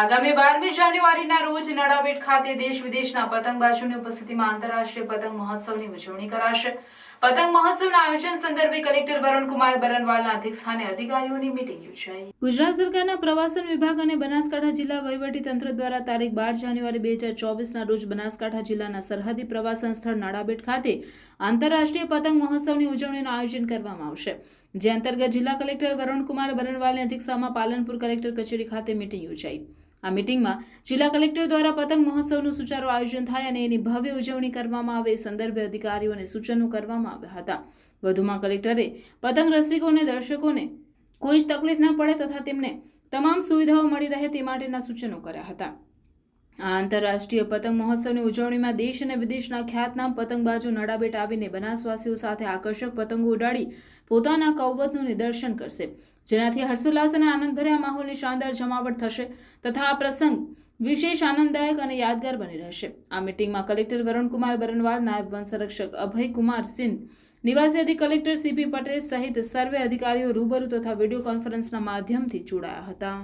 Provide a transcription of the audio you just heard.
આગામી બારમી જાન્યુઆરીના રોજ નડાબેટ ખાતે દેશ વિદેશના પતંગબાજોની ઉપસ્થિતિમાં આંતરરાષ્ટ્રીય પતંગ મહોત્સવની ઉજવણી કરાશે. પતંગ મહોત્સવના આયોજન સંદર્ભે કલેક્ટર વરુણકુમાર બરનવાલના અધ્યક્ષસ્થાને અધિકારીઓની મીટિંગ યોજાઈ. ગુજરાત સરકારના પ્રવાસન વિભાગ અને બનાસકાંઠા જિલ્લા વહીવટી દ્વારા તારીખ બાર જાન્યુઆરી બે હજાર ચોવીસના રોજ બનાસકાંઠા જિલ્લાના સરહદી પ્રવાસન સ્થળ નાડાબેટ ખાતે આંતરરાષ્ટ્રીય પતંગ મહોત્સવની ઉજવણીનું આયોજન કરવામાં આવશે. જે અંતર્ગત જિલ્લા કલેક્ટર વરુણકુમાર બરનવાલની અધ્યક્ષતામાં પાલનપુર કલેક્ટર કચેરી ખાતે મીટિંગ યોજાઈ. આ મીટિંગમાં જિલ્લા કલેક્ટર દ્વારા પતંગ મહોત્સવનું સુચારુ આયોજન થાય અને એની ભવ્ય ઉજવણી કરવામાં આવે એ સંદર્ભે અધિકારીઓને સૂચનો કરવામાં આવ્યા હતા. વધુમાં કલેક્ટરે પતંગ રસિકોને, દર્શકોને કોઈ જ તકલીફ ન પડે તથા તેમને તમામ સુવિધાઓ મળી રહે તે માટેના સૂચનો કર્યા હતા. આ આંતરરાષ્ટ્રીય પતંગ મહોત્સવની ઉજવણીમાં દેશ અને વિદેશના ખ્યાતનામ પતંગબાજો નડાબેટ આવીને બનાસવાસીઓ સાથે આકર્ષક પતંગો ઉડાડી પોતાના કૌવતનું નિદર્શન કરશે. જેનાથી હર્ષોલ્લાસ અને આનંદભર્યા માહોલની શાનદાર જમાવટ થશે તથા આ પ્રસંગ વિશેષ આનંદદાયક અને યાદગાર બની રહેશે. આ મિટિંગમાં કલેક્ટર વરુણકુમાર બરનવાલ નાયબ વન સંરક્ષક અભયકુમાર સિંધ નિવાસી અધિક કલેક્ટર સીપી પટેલ સહિત સર્વે અધિકારીઓ રૂબરૂ તથા વીડિયો કોન્ફરન્સના માધ્યમથી જોડાયા હતા.